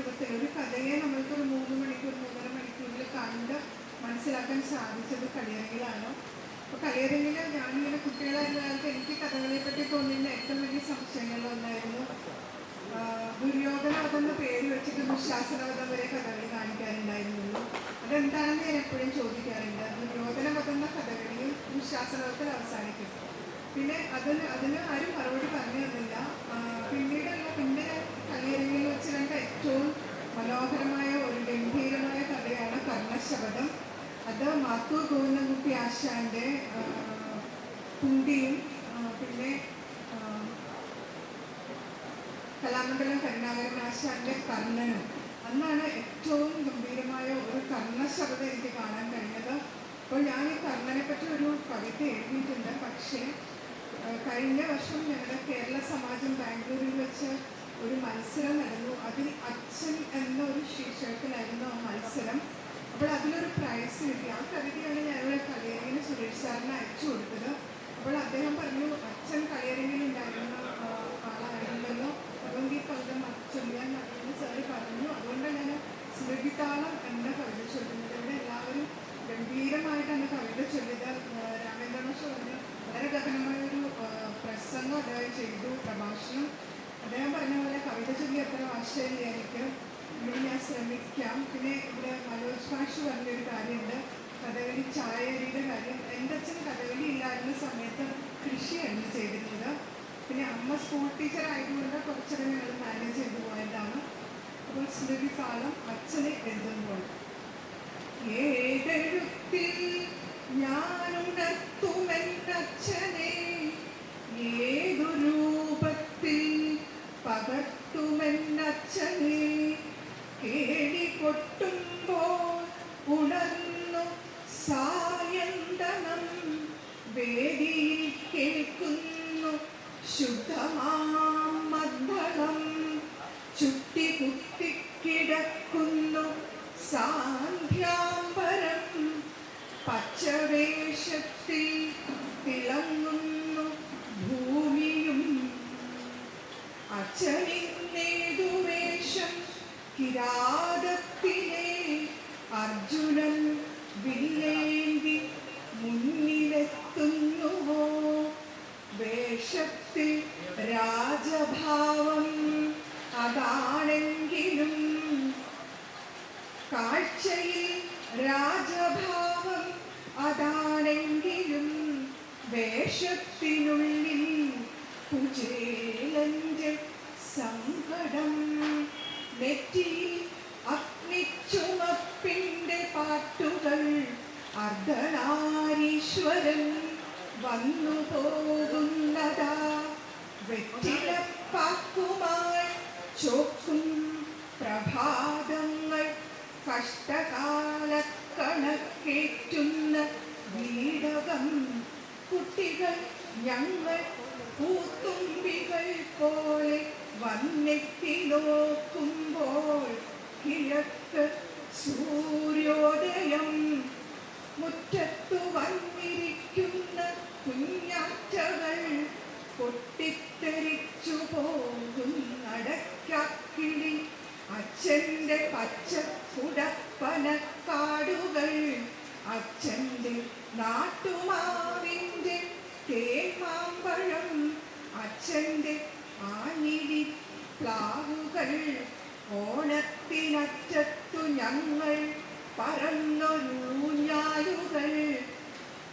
എളുപ്പത്തിൽ ഒരു കഥയെ നമ്മൾക്ക് ഒരു മൂന്ന് മണിക്കൂർ മൂന്നര മണിക്കൂറിൽ കണ്ട് മനസ്സിലാക്കാൻ സാധിച്ചത് കളിയരങ്ങിലാണ് അപ്പോൾ കളിയരങ്ങിൽ ഞാനിങ്ങനെ കുട്ടികളായിരുന്ന കാലത്ത് എനിക്ക് കഥകളെ പറ്റി തോന്നിയിരുന്ന ഏറ്റവും വലിയ സംശയങ്ങളിലൊന്നായിരുന്നു ദുര്യോധന ദുര്യോധനവധം എന്ന പേര് വെച്ചിട്ട് ദുശാസനവധം വരെ കഥകളി കാണിക്കാറുണ്ടായിരുന്നുള്ളൂ അതെന്താണെന്ന് ഞാൻ എപ്പോഴും ചോദിക്കാറുണ്ട്. ദുര്യോധനവധം എന്ന കഥകളിയും ദുശാസനവധത്തിൽ അവസാനിക്കും. പിന്നെ അതിന് അതിന് ആരും മറുപടി പറഞ്ഞു തന്നില്ല പിന്നീട് പിന്നെ വെച്ച് ഏറ്റവും മനോഹരമായ ഒരു ഗംഭീരമായ കഥയാണ് കർണശബദം അത് മാത്തു ഗോവിന്ദൻകുട്ടി ആശാന്റെ കുണ്ടിയും പിന്നെ കലാമണ്ഡലം കരുണാകരൻ ആശാന്റെ കർണനും. അന്നാണ് ഏറ്റവും ഗംഭീരമായ ഒരു കർണശബ്ദം എനിക്ക് കാണാൻ കഴിഞ്ഞത്. അപ്പോൾ ഞാൻ ഈ കർണനെ പറ്റി ഒരു കവിത എഴുതിയിട്ടുണ്ട്. പക്ഷേ കഴിഞ്ഞ വർഷം ഞങ്ങളുടെ കേരള സമാജം ബാംഗ്ലൂരിൽ വെച്ച് ഒരു മത്സരം നടന്നു അതിൽ അച്ഛൻ എന്ന ഒരു ശീർഷകത്തിലായിരുന്നു ആ മത്സരം. അപ്പോൾ അതിലൊരു പ്രൈസ് കിട്ടി. ആ കവിതയാണ് ഞങ്ങളുടെ കളിയരങ്ങിന് സുരേഷ് സാറിന് അയച്ചു കൊടുത്തത്. അപ്പോൾ അദ്ദേഹം പറഞ്ഞു അച്ഛൻ കളിയരങ്ങിൽ ഉണ്ടായിരുന്ന ആളായിരുന്നല്ലോ. അതുകൊണ്ട് ഈ കവിത ചൊല്ലാൻ നടന്നു സാറ് പറഞ്ഞു അതുകൊണ്ടാണ് ഞാൻ സ്മൃതിത്താളം എന്ന കവിത ചൊല്ലുന്നത്. ഇവിടെ എല്ലാവരും ഗംഭീരമായിട്ടാണ് കവിത ചൊല്ലിയത്. രാമേന്ദ്രമാഷ് പറഞ്ഞു വളരെ ഗഹനമായൊരു പ്രസംഗം അദ്ദേഹം ചെയ്തു. പ്രഭാഷണം അദ്ദേഹം പറഞ്ഞ പോലെ കവിത ചൊല്ലി അത്ര ആശയമില്ല എനിക്ക് ഇവിടെ ഞാൻ ശ്രമിക്കാം. പിന്നെ ഇവിടെ മനോജ് ഭാഷ പറഞ്ഞൊരു കാര്യമുണ്ട്. കഥകളി ചായരിയുടെ കാര്യം. എന്റെ അച്ഛൻ കഥകളി ഇല്ലായിരുന്ന സമയത്ത് കൃഷിയാണ് ചെയ്തിരുന്നത്. പിന്നെ അമ്മ സ്കൂൾ ടീച്ചർ ആയതുകൊണ്ട് കുറച്ചൊക്കെ ഞങ്ങൾ മാനേജ് ചെയ്തു പോയതാണ്. അപ്പോൾ സ്മൃതി കാലം അച്ഛനെ എഴുതുമ്പോൾ ഏതെഴുത്തിൽ ഞാനുണർത്തുമെന്നച്ഛനെ ഏതു രൂപത്തിൽ ഉണർന്നു സായന്തനം വേദിയിൽ കേൾക്കുന്നു പച്ചവേഷത്തിൽ തിളങ്ങുന്നു അച്ഛനിന്നേതു വേഷം കിരാതത്തിലെ അർജുനൻ വില്ലേന്തി മുന്നിലെത്തുന്നുവോ? വേഷത്തിൽ രാജഭാവം അതാണെങ്കിലും കാഴ്ചയിൽ രാജഭാവം അതാണെങ്കിലും വേഷത്തിനുള്ളിൽ കുചേലന്റെ സങ്കടം നെറ്റിയിൽ അഗ്നിച്ചുമപ്പിന്റെ പാട്ടുകൾ. അർദ്ധനാരീശ്വരൻ വന്നു പോകുന്നതാ. വെറ്റിലപ്പാക്കുമായി ചോക്കും പ്രഭാതങ്ങൾ കഷ്ടകാലക്കണക്കേറ്റുന്ന വീടകം. കുട്ടികൾ ഞങ്ങൾ പൂത്തുമ്പികൾ പോലെ വന്നെത്തി നോക്കുമ്പോൾ കിഴക്ക് സൂര്യോദയം മുറ്റത്തു വന്നിരിക്കുന്ന കുഞ്ഞാറ്റകൾ പൊട്ടിത്തെറിച്ചു പോകും നടക്കിളി അച്ഛന്റെ പച്ചപ്പുടപ്പനക്കാടുകൾ അച്ഛന്റെ നാട്ടുമാവിന്റെ തേമാമ്പഴം അച്ഛന്റെ ആഞ്ഞിലി പ്ലാവുകൾ ഓണത്തിനറ്റത്തു ഞങ്ങൾ പറന്നൊരൂഞ്ഞാലുകൾ.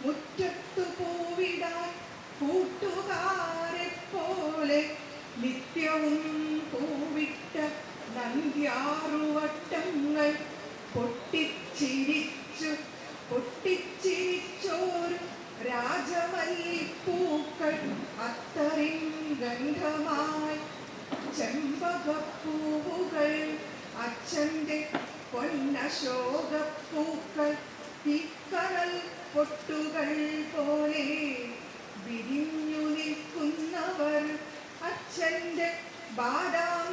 മുറ്റത്തു പൂവിടാൻ കൂട്ടുകാരെ പോലെ നിത്യവും പൂവിട്ട നന്ദ്യാറുവട്ടങ്ങൾ പൊട്ടിച്ചിരിച്ചു പൊട്ടിച്ചിരിച്ചോരു രാജമല്ലിപ്പൂക്കൾ അത്തറിൻ ഗന്ധമായി ചെമ്പകപ്പൂവുകൾ അച്ഛന്റെ പൊന്നശോകപ്പൂക്കൾ തീക്കടൽ പൊട്ടുകൾ പോലെ വിരിഞ്ഞു നിൽക്കുന്നവർ അച്ഛന്റെ ബാദാം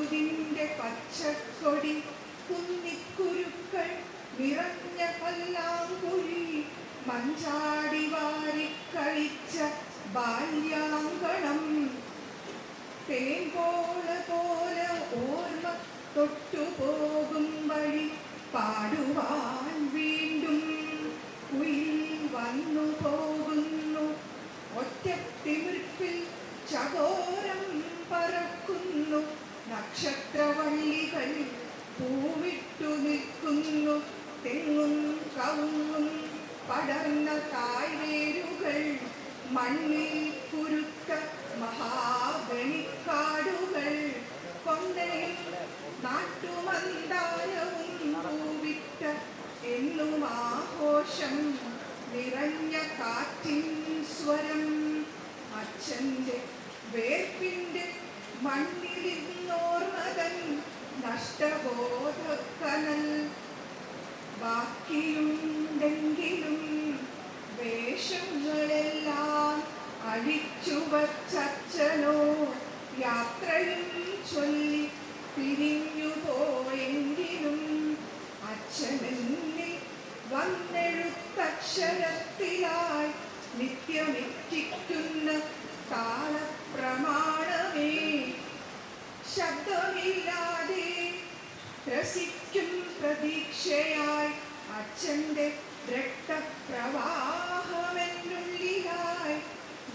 അച്ഛന്റെ പച്ചക്കൊടി കുന്നിക്കുരുക്കൾ നിറഞ്ഞ പല്ലാങ്കുഴി മഞ്ചാടി വാരി കളിച്ച ബാല്യാങ്കണം. തേങ്കോള പോലെ ഓർമ്മ തൊട്ടുപോകും വഴി പാടുവാൻ വീണ്ടും കുയിൽ വന്നു പോകുന്നു പൂവിട്ടു നിൽക്കുന്നു തെങ്ങും കവുങ്ങും പടർന്ന തായ്വേരുകൾ. മണ്ണിൽ കുരുത്ത മഹാഗണിക്കാടുകൾ. കൊണ്ടയും നാട്ടുമന്താരവും പൂവിട്ട എന്നും ആഘോഷം നിറഞ്ഞ കാറ്റിൻ സ്വരം. അച്ഛന്റെ വേർപ്പിന്റെ മണ്ണിലിരുന്നോർമതൻ നഷ്ടബോധക്കനൽ ബാക്കിയുണ്ടെങ്കിലും വേഷങ്ങളെല്ലാം വച്ചച്ഛനോ യാത്രയും ചൊല്ലി പിരിഞ്ഞു പോയെങ്കിലും അച്ഛനെന്നിൽ വന്നെഴുത്തക്ഷരത്തിലായി നിത്യമെറ്റിക്കുന്ന താളപ്രമാണമേ ശബ്ദമില്ലാതെ രസിക്കും പ്രതീക്ഷയായി അച്ഛന്റെ രക്തപ്രവാഹമെന്നുള്ളിലായി.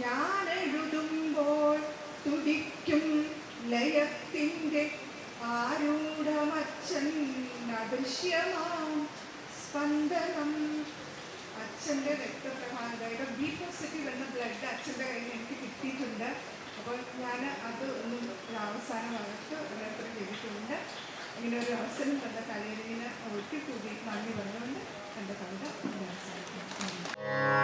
ഞാൻ എഴുതുമ്പോൾ തുടിക്കും ലയത്തിന്റെ ആരൂഢമച്ഛൻ അദൃശ്യമാം. സ്പന്ദനം. അച്ഛന്റെ രക്തപ്രവാഹം. അതായത് ബി പോസിറ്റീവ് എന്ന ബ്ലഡ് അച്ഛന്റെ കയ്യിൽ എനിക്ക് കിട്ടിയിട്ടുണ്ട്. അപ്പോൾ ഞാൻ അത് ഒന്ന് ഒരു ഇങ്ങനെ ഒരു അവസരം തന്ന കലയറിവിന് ഒറ്റ കൂടി നന്ദി പറഞ്ഞുകൊണ്ട് എന്റെ കവിത അവസാനിക്കുന്നു.